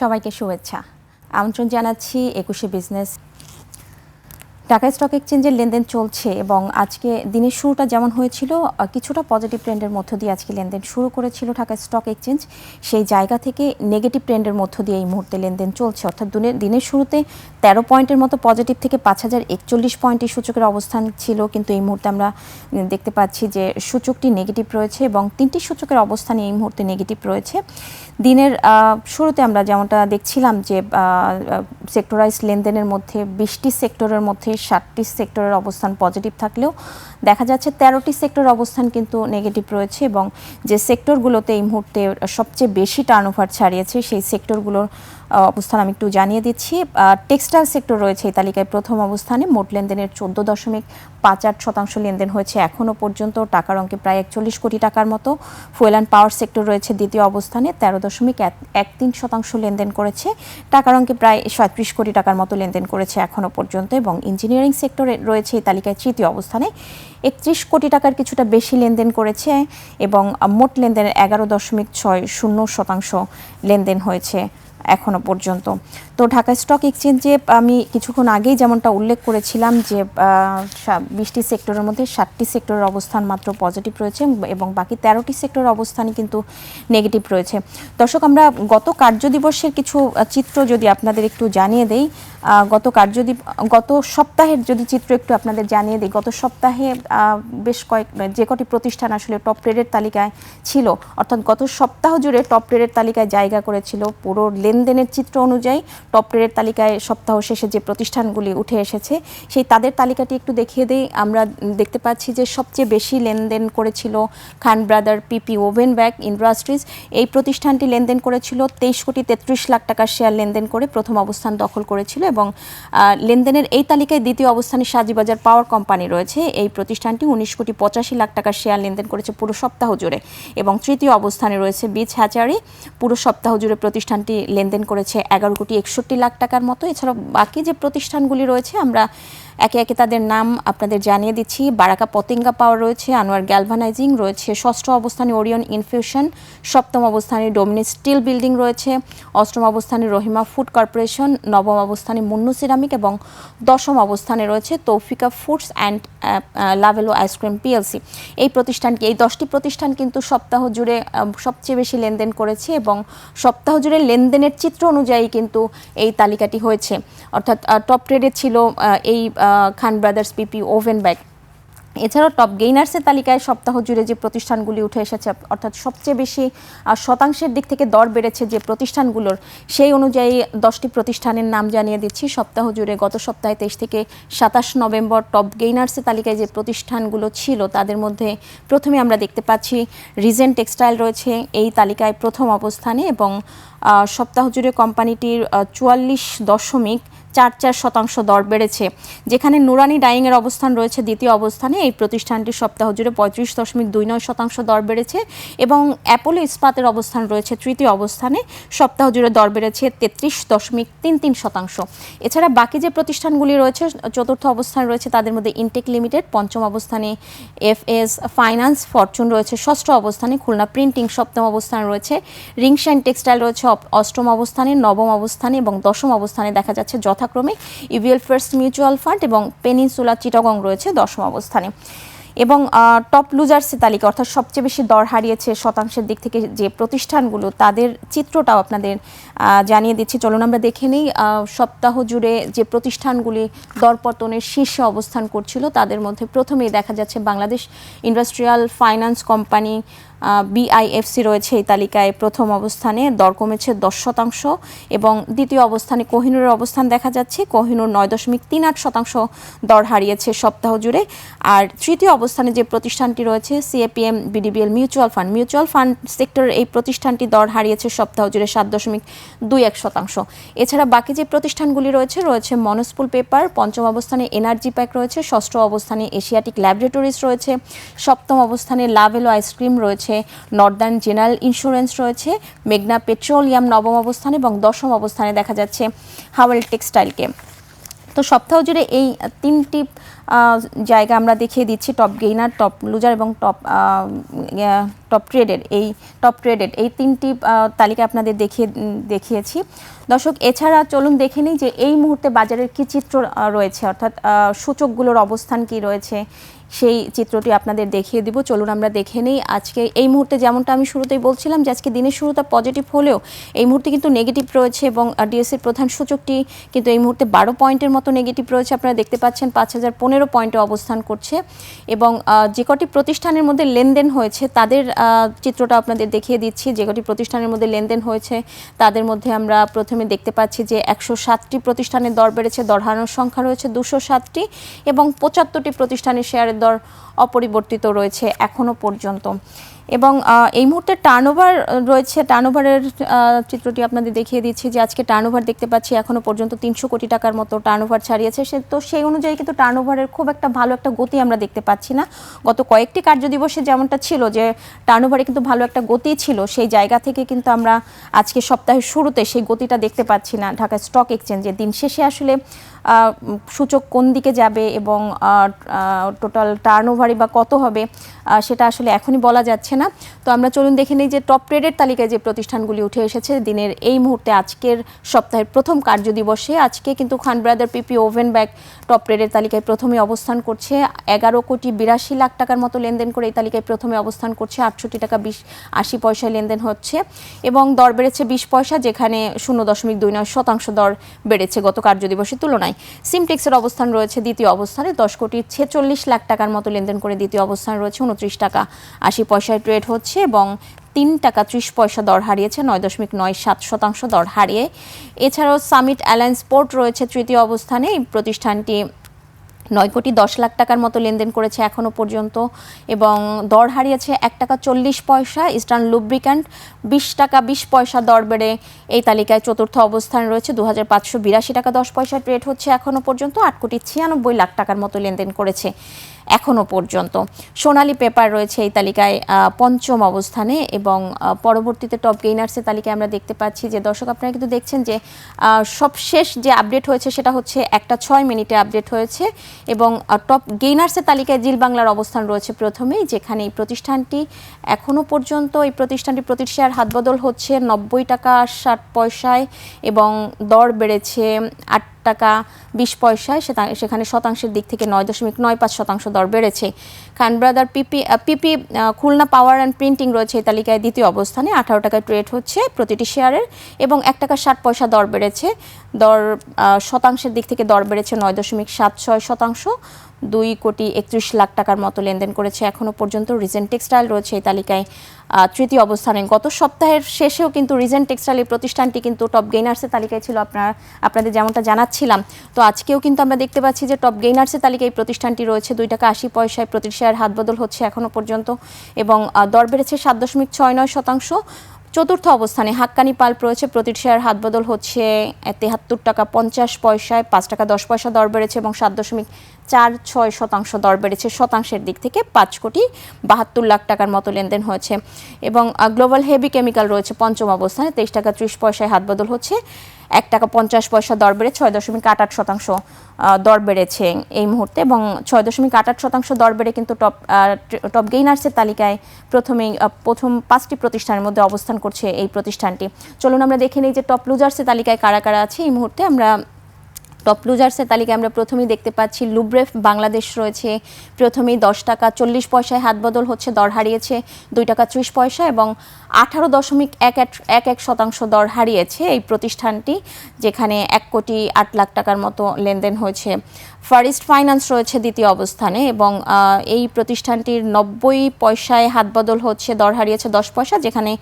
সবাইকে শুভেচ্ছা। আমন্ত্রণ জানাচ্ছি একুশে বিজনেস। ঢাকা স্টক এক্সচেঞ্জের লেনদেন চলছে এবং আজকে দিনের শুরুটা যেমন হয়েছিল কিছুটা পজিটিভ ট্রেন্ডের মধ্য দিয়ে আজকে লেনদেন শুরু করেছিল ঢাকা স্টক এক্সচেঞ্জ। সেই জায়গা থেকে নেগেটিভ ট্রেন্ডের মধ্য দিয়ে এই মুহূর্তে লেনদেন চলছে। অর্থাৎ দিনের শুরুতে তেরো পয়েন্টের মতো পজিটিভ থেকে পাঁচ হাজার একচল্লিশ পয়েন্ট সূচকের অবস্থান ছিল, কিন্তু এই মুহূর্তে আমরা দেখতে পাচ্ছি যে সূচকটি নেগেটিভ রয়েছে এবং তিনটি সূচকের অবস্থান এই মুহূর্তে নেগেটিভ রয়েছে। দিনের শুরুতে আমরা যেমনটা দেখছিলাম যে সেক্টরাইজ লেনদেনের মধ্যে বিশটি সেক্টরের মধ্যে ষাটটি সেক্টরের অবস্থান পজিটিভ থাকলেও দেখা যাচ্ছে তেরোটি সেক্টরের অবস্থান কিন্তু নেগেটিভ রয়েছে এবং যে সেক্টরগুলোতে এই মুহূর্তে সবচেয়ে বেশি টার্নওভার ছাড়িয়েছে সেই সেক্টরগুলোর অবস্থান আমি একটু জানিয়ে দিচ্ছি। টেক্সটাইল সেক্টর রয়েছে এই তালিকায় প্রথম অবস্থানে। মোট লেনদেনের চোদ্দ দশমিক পাঁচ আট শতাংশ লেনদেন হয়েছে এখনও পর্যন্ত। টাকার অঙ্কে প্রায় একচল্লিশ কোটি টাকার মতো। ফুয়েল অ্যান্ড পাওয়ার সেক্টর রয়েছে দ্বিতীয় অবস্থানে। তেরো দশমিক এক তিন শতাংশ লেনদেন করেছে। টাকার অঙ্কে প্রায় সাঁত্রিশ কোটি টাকার মতো লেনদেন করেছে এখনও পর্যন্ত এবং ইঞ্জিনিয়ারিং সেক্টরে রয়েছে এই তালিকায় তৃতীয় অবস্থানে। একত্রিশ কোটি টাকার কিছুটা বেশি লেনদেন করেছে এবং মোট লেনদেনের এগারো দশমিক ছয় শূন্য শতাংশ লেনদেন হয়েছে। এখনও পর্যন্ত। তো ঢাকা স্টক এক্সচেঞ্জে আমি কিছুক্ষণ আগেই যেমনটা উল্লেখ করেছিলাম যে বিশটি সেক্টরের মধ্যে ষাটটি সেক্টরের অবস্থান মাত্র পজিটিভ রয়েছে এবং বাকি তেরোটি সেক্টরের অবস্থানই কিন্তু নেগেটিভ রয়েছে। দর্শক, আমরা গত কার্যদিবসের কিছু চিত্র যদি আপনাদের একটু জানিয়ে দেই গত কার্যদিব গত সপ্তাহের যদি চিত্র একটু আপনাদের জানিয়ে দিই, গত সপ্তাহে বেশ কয়েক, যে কটি প্রতিষ্ঠান আসলে টপ ট্রেডের তালিকায় ছিল, অর্থাৎ গত সপ্তাহ জুড়ে টপ ট্রেডের তালিকায় জায়গা করেছিল, পুরো লেনদেনের চিত্র অনুযায়ী টপ ট্রেডের তালিকায় সপ্তাহ শেষে যে প্রতিষ্ঠানগুলি উঠে এসেছে, সেই তাদের তালিকাটি একটু দেখিয়ে দিই। আমরা দেখতে পাচ্ছি যে সবচেয়ে বেশি লেনদেন করেছিল Khan brother PP woven bag industries. এই প্রতিষ্ঠানটি লেনদেন করেছিল তেইশ কোটি তেত্রিশ লাখ টাকার শেয়ার লেনদেন করে প্রথম অবস্থান দখল করেছিল এবং লেনদেনের এই তালিকায় দ্বিতীয় অবস্থানে সাজিবাজার পাওয়ার কোম্পানি রয়েছে। এই প্রতিষ্ঠানটি উনিশ কোটি পঁচাশি লাখ টাকার শেয়ার লেনদেন করেছে পুরো সপ্তাহ জুড়ে। এবং তৃতীয় অবস্থানে রয়েছে বিচ হ্যাচারি। পুরো সপ্তাহ জুড়ে প্রতিষ্ঠানটি লেনদেন করেছে এগারো কোটি একষট্টি লাখ টাকার মতো। এছাড়াও বাকি যে প্রতিষ্ঠানগুলি রয়েছে, আমরা একে একে তাদের নাম আপনাদের জানিয়ে দিচ্ছি। বারাকা পতেঙ্গা পাওয়ার রয়েছে, আনোয়ার গ্যালভানাইজিং রয়েছে, ষষ্ঠ অবস্থানে ওরিয়ন ইনফিউশন, সপ্তম অবস্থানে ডোমিনিক স্টিল বিল্ডিং রয়েছে, অষ্টম অবস্থানে রহিমা ফুড কর্পোরেশন, নবম অবস্থানে মুন্নু সিরামিক এবং দশম অবস্থানে রয়েছে Taufika foods and Lovello ice cream PLC. এই প্রতিষ্ঠানকে, এই দশটি প্রতিষ্ঠান কিন্তু সপ্তাহ জুড়ে সবচেয়ে বেশি লেনদেন করেছে এবং সপ্তাহ জুড়ে লেনদেনের চিত্র অনুযায়ী কিন্তু এই তালিকাটি হয়েছে। অর্থাৎ টপ ট্রেডে ছিল এই Khan brothers PP woven bag এছাড়াও টপ গেইনার্সের তালিকায় সপ্তাহ জুড়ে যে প্রতিষ্ঠানগুলি উঠে এসেছে, অর্থাৎ সবচেয়ে বেশি শতাংশের দিক থেকে দর বেড়েছে যে প্রতিষ্ঠানগুলোর, সেই অনুযায়ী দশটি প্রতিষ্ঠানের নাম জানিয়ে দিচ্ছি। সপ্তাহ জুড়ে গত সপ্তাহে তেইশ থেকে সাতাশ নভেম্বর টপ গেইনার্সের তালিকায় যে প্রতিষ্ঠানগুলো ছিল, তাদের মধ্যে প্রথমে আমরা দেখতে পাচ্ছি রিজেন্ট টেক্সটাইল রয়েছে, এই তালিকায় প্রথম অবস্থানে এবং সপ্তাহ জুড়ে কোম্পানিটির চুয়াল্লিশ দশমিক চার চার শতাংশ দর বেড়েছে। যেখানে নুরানি ডাইংয়ের অবস্থান রয়েছে দ্বিতীয় অবস্থানে। এই প্রতিষ্ঠানটি সপ্তাহ জুড়ে পঁয়ত্রিশ দশমিক দুই নয় শতাংশ দর বেড়েছে এবং অ্যাপোলো ইস্পাতের অবস্থান রয়েছে তৃতীয় অবস্থানে। সপ্তাহ জুড়ে দর বেড়েছে তেত্রিশ দশমিক তিন তিন শতাংশ। এছাড়া বাকি যে প্রতিষ্ঠানগুলি রয়েছে, চতুর্থ অবস্থান রয়েছে তাদের মধ্যে ইনটেক লিমিটেড, পঞ্চম অবস্থানে এফ এস ফাইন্যান্স, ফরচুন রয়েছে ষষ্ঠ অবস্থানে, খুলনা প্রিন্টিং সপ্তম অবস্থানে রয়েছে রিংস রিংশাইন টেক্সটাইল রয়েছে অষ্টম অবস্থানে, নবম অবস্থানে এবং দশম অবস্থানে দেখা যাচ্ছে যথাক্রমে ইভিএল ফার্স্ট মিউচুয়াল ফান্ড এবং পেনিনসুলা চিটাগং রয়েছে দশম অবস্থানে। এবং টপ লুজার্সের তালিকা অর্থাৎ সবচেয়ে বেশি দর হারিয়েছে শতাংশের দিক থেকে যে প্রতিষ্ঠানগুলো, তাদের চিত্রটাও আপনাদের জানিয়ে দিচ্ছি। চলুন আমরা দেখে নিই সপ্তাহ জুড়ে যে প্রতিষ্ঠানগুলি দরপতনের শীর্ষে অবস্থান করছিল, তাদের মধ্যে প্রথমেই দেখা যাচ্ছে Bangladesh industrial finance company BIFC রয়েছে এই তালিকায় প্রথম অবস্থানে, দর কমেছে দশ শতাংশ এবং দ্বিতীয় অবস্থানে কোহিনুরের অবস্থান দেখা যাচ্ছে, কোহিনুর নয় দশমিক তিন আট শতাংশ দর হারিয়েছে সপ্তাহ জুড়ে। আর তৃতীয় অবস্থানে যে প্রতিষ্ঠানটি রয়েছে CAPM BDBL mutual fund mutual fund সেক্টরের এই প্রতিষ্ঠানটি দর হারিয়েছে সপ্তাহ জুড়ে সাত দশমিক দুই এক শতাংশ। এছাড়া বাকি যে প্রতিষ্ঠানগুলি রয়েছে রয়েছে মনস্পুল পেপার, পঞ্চম অবস্থানে এনার্জি প্যাক রয়েছে, ষষ্ঠ অবস্থানে এশিয়াটিক ল্যাবরেটরিজ রয়েছে, সপ্তম অবস্থানে লাভেলো আইসক্রিম রয়েছে, নর্দার্ন জেনারেল ইন্স্যুরেন্স রয়েছে, মেঘনা পেট্রোলিয়াম নবম অবস্থানে এবং দশম অবস্থানে দেখা যাচ্ছে হাওয়েল টেক্সটাইলকে। তো সপ্তাহ জুড়ে এই তিনটি জায়গা আমরা দেখিয়ে দিচ্ছি টপ গেইনার টপ লুজার এবং টপ টপ ট্রেডের এই টপ ট্রেডেড এই তিনটি তালিকা আপনাদের দেখিয়ে দেখিয়েছি। দর্শক, এছাড়া চলুন দেখে নিই যে এই মুহূর্তে বাজারের কী চিত্র রয়েছে? অর্থাৎ সূচকগুলোর অবস্থান কি রয়েছে? সেই চিত্রটি আপনাদের দেখিয়ে দিব। চলুন আমরা দেখে নিই আজকে এই মুহূর্তে যেমনটা আমি শুরুতেই বলছিলাম যে আজকে দিনের শুরুটা পজিটিভ হলেও এই মুহূর্তে কিন্তু নেগেটিভ রয়েছে এবং ডিএসসির প্রধান সূচকটি কিন্তু এই মুহূর্তে বারো পয়েন্টের মতো নেগেটিভ রয়েছে। আপনারা দেখতে পাচ্ছেন পাঁচ হাজার পনেরো পয়েন্টে অবস্থান করছে এবং যে কটি প্রতিষ্ঠানের মধ্যে লেনদেন হয়েছে তাদের চিত্রটা আপনাদের দেখিয়ে দিচ্ছি। যে কটি প্রতিষ্ঠানের মধ্যে লেনদেন হয়েছে তাদের মধ্যে আমরা প্রথমে দেখতে পাচ্ছি যে একশো সাতটি প্রতিষ্ঠানের দর বেড়েছে দর হারানোর সংখ্যা রয়েছে দুশো সাতটি এবং পঁচাত্তরটি প্রতিষ্ঠানের শেয়ারের দর অপরিবর্তিত রয়েছে এখনও পর্যন্ত। এবং এই মুহূর্তে টার্নওভার রয়েছে টার্নওভারের চিত্রটি আপনাদের দেখিয়ে দিচ্ছি যে আজকে টার্নওভার দেখতে পাচ্ছি এখনও পর্যন্ত তিনশো কোটি টাকার মতো টার্নওভার ছাড়িয়েছে। সে, তো সেই অনুযায়ী কিন্তু টার্নওভারের খুব একটা ভালো একটা গতি আমরা দেখতে পাচ্ছি না। গত কয়েকটি কার্যদিবসে যেমনটা ছিল যে টার্নওভারে কিন্তু ভালো একটা গতি ছিল, সেই জায়গা থেকে কিন্তু আমরা আজকে সপ্তাহের শুরুতে সেই গতিটা দেখতে পাচ্ছি না ঢাকা স্টক এক্সচেঞ্জে দিন শেষে আসলে সূচক কোন দিকে যাবে এবং টোটাল টার্নওভারই বা কত হবে সেটা আসলে এখনই বলা যাচ্ছে না। তো আমরা চলুন দেখে নিই যে টপ ট্রেডের তালিকায় যে প্রতিষ্ঠানগুলি উঠে এসেছে, দিনের এই মুহূর্তে আজকের সপ্তাহের প্রথম কার্যদিবসে, আজকে কিন্তু Khan brother PP woven bag top ট্রেডের তালিকায় প্রথমে অবস্থান করছে। এগারো কোটি বিরাশি লাখ টাকার মতো লেনদেন করে এই তালিকায় প্রথমে অবস্থান করছে, আটষট্টি টাকা বিশ আশি পয়সায় লেনদেন হচ্ছে এবং দর বেড়েছে বিশ পয়সা, যেখানে শূন্য দশমিক দুই নয় শতাংশ দর বেড়েছে গত কার্যদিবসের তুলনায়। সিমটেক্সের অবস্থান রয়েছে দ্বিতীয় অবস্থানে, দশ কোটি ছেচল্লিশ লাখ টাকার মতো লেনদেন করে দ্বিতীয় অবস্থান রয়েছে, উনত্রিশ টাকা আশি পয়সায় ট্রেড হচ্ছে এবং তিন টাকা ত্রিশ পয়সা দর হারিয়েছে, নয় দশমিক নয় সাত শতাংশ দর হারিয়ে। এছাড়াও সামিট অ্যালায়েন্স পোর্ট রয়েছে তৃতীয় অবস্থানে। এই প্রতিষ্ঠানটি নয় কোটি দশ লাখ টাকার মতো লেনদেন করেছে এখনও পর্যন্ত এবং দর হারিয়েছে এক টাকা চল্লিশ পয়সা। ইস্টার্ন লুব্রিক্যান্ট বিশ টাকা বিশ পয়সা দর বেড়ে এই তালিকায় চতুর্থ অবস্থান রয়েছে দু হাজার পাঁচশো বিরাশি টাকা দশ পয়সা ট্রেড হচ্ছে এখনও পর্যন্ত। আট কোটি ছিয়ানব্বই লাখ টাকার মতো লেনদেন করেছে এখনও পর্যন্ত। সোনালী পেপার রয়েছে এই তালিকায় পঞ্চম অবস্থানে এবং পরবর্তীতে টপ গেইনার্সের তালিকায় আমরা দেখতে পাচ্ছি যে, দর্শক আপনারা কিন্তু দেখছেন যে সবশেষ যে আপডেট হয়েছে সেটা হচ্ছে একটা ছয় মিনিটে আপডেট হয়েছে। এবং টপ গেইনার্সের তালিকায় জিল বাংলার অবস্থান রয়েছে প্রথমেই, যেখানে এই প্রতিষ্ঠানটি এখনও পর্যন্ত, এই প্রতিষ্ঠানটি প্রতি শেয়ার হাতবদল হচ্ছে নব্বই টাকা ষাট পয়সায় এবং দর বেড়েছে আট টাকা, বিশ পয়সায় সেখানে শতাংশের দিক থেকে নয় দশমিক নয় পাঁচ শতাংশ দর বেড়েছে। Khan brother PP PP Khulna power and printing রয়েছে এই তালিকায় দ্বিতীয় অবস্থানে। আঠারো টাকায় ট্রেড হচ্ছে প্রতিটি শেয়ারের এবং এক টাকা ষাট পয়সা দর বেড়েছে। দর শতাংশের দিক থেকে দর বেড়েছে নয় দশমিক সাত ছয় শতাংশ। দুই কোটি একত্রিশ লাখ টাকার মতো লেনদেন করেছে। এখনও পর্যন্ত রিজেন্ট টেক্সটাইল রয়েছে এই তালিকায়। তৃতীয় অবস্থানে গত সপ্তাহের শেষেও কিন্তু রিজেন্ট টেক্সটাইল এই প্রতিষ্ঠানটি কিন্তু টপ গেইনার্সের তালিকায় ছিল আপনার, আপনাদের যেমনটা জানাচ্ছিলাম। তো আজকেও কিন্তু আমরা দেখতে পাচ্ছি যে টপ গেইনার্সের তালিকায় এই প্রতিষ্ঠানটি রয়েছে। দুই টাকা আশি পয়সায় প্রতি শেয়ার হাত বদল হচ্ছে এখনও পর্যন্ত এবং দর বেড়েছে সাত দশমিক ছয় নয় শতাংশ। চতুর্থ অবস্থানে হাক্কানি পাল্প রয়েছে। প্রতি শেয়ার হাত বদল হচ্ছে তেহাত্তর টাকা পঞ্চাশ পয়সায়, পাঁচ টাকা দশ পয়সা দর বেড়েছে এবং সাত দশমিক চার ছয় শতাংশ দর বেড়েছে। শতাংশের দিক থেকে পাঁচ কোটি বাহাত্তর লাখ টাকার মতো লেনদেন হয়েছে। এবং গ্লোবাল হেভি কেমিক্যাল রয়েছে পঞ্চম অবস্থানে, তেইশ টাকা ত্রিশ পয়সায় হাত বদল হচ্ছে। এক টাকা পঞ্চাশ পয়সা দর বেড়ে ছয় দশমিক আট আট শতাংশ দর বেড়েছে এই মুহূর্তে। এবং ছয় দশমিক আট আট শতাংশ দর বেড়ে কিন্তু টপ টপ গেইনার্সের তালিকায় প্রথমেই প্রথম পাঁচটি প্রতিষ্ঠানের মধ্যে অবস্থান করছে এই প্রতিষ্ঠানটি। চলুন আমরা দেখে নিই যে টপ লুজার্সের তালিকায় কারা কারা আছে। এই মুহূর্তে আমরা টপ লুজার্সের তালিকায় আমরা প্রথমেই দেখতে পাচ্ছি লুব্রেফ বাংলাদেশ রয়েছে। প্রথমেই দশ টাকা চল্লিশ পয়সায় হাত বদল হচ্ছে, দর হারিয়েছে দুই টাকা ত্রিশ পয়সা এবং আঠারো দশমিক এক এক- এক শতাংশ দর হারিয়েছে এই প্রতিষ্ঠানটি, যেখানে এক কোটি আট লাখ টাকার মতো লেনদেন হয়েছে। ফারিস্ট ফাইন্যান্স রয়েছে দ্বিতীয় অবস্থানে এবং এই প্রতিষ্ঠানটির নব্বই পয়সায় হাত বদল হচ্ছে, দর হারিয়েছে দশ পয়সা, যেখানে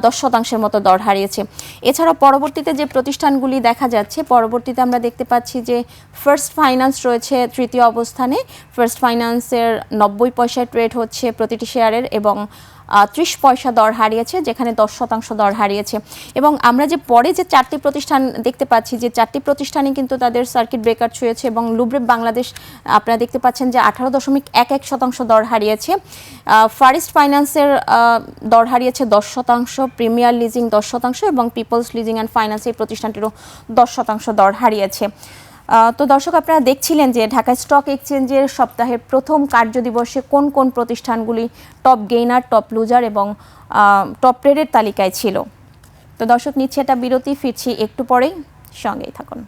দশ শতাংশের মতো দর হারিয়েছে। এছাড়াও পরবর্তীতে যে প্রতিষ্ঠানগুলি দেখা যাচ্ছে, পরবর্তীতে আমরা দেখতে পাচ্ছি যে ফার্স্ট ফাইন্যান্স রয়েছে তৃতীয় অবস্থানে। ফার্স্ট ফাইন্যান্সের নব্বই পয়সা ট্রেড হচ্ছে প্রতিটি শেয়ারের এবং ত্রিশ পয়সা দর হারিয়েছে, যেখানে দশ শতাংশ দর হারিয়েছে। এবং আমরা যে পরে যে চারটি প্রতিষ্ঠান দেখতে পাচ্ছি, যে চারটি প্রতিষ্ঠানে কিন্তু তাদের সার্কিট ব্রেকার ছুঁয়েছে এবং লুব্রেপ বাংলাদেশ আপনারা দেখতে পাচ্ছেন যে আঠারো দশমিক এক এক শতাংশ দর হারিয়েছে। ফারিস্ট ফাইন্যান্সের দর হারিয়েছে দশ শতাংশ প্রিমিয়ার লিজিং দশ শতাংশ এবং পিপলস লিজিং অ্যান্ড ফাইন্যান্স এই প্রতিষ্ঠানটিরও দশ শতাংশ দর হারিয়েছে। তো দর্শক, আপনারা দেখছিলেন যে ঢাকা স্টক এক্সচেঞ্জের সপ্তাহের প্রথম কার্যদিবসে কোন কোন প্রতিষ্ঠানগুলি টপ গেইনার, টপ লুজার এবং টপ ট্রেডের তালিকায় ছিল? তো দর্শক, নিচ্ছে একটা বিরতি, ফিরছি একটু পরেই। সঙ্গেই থাকুন।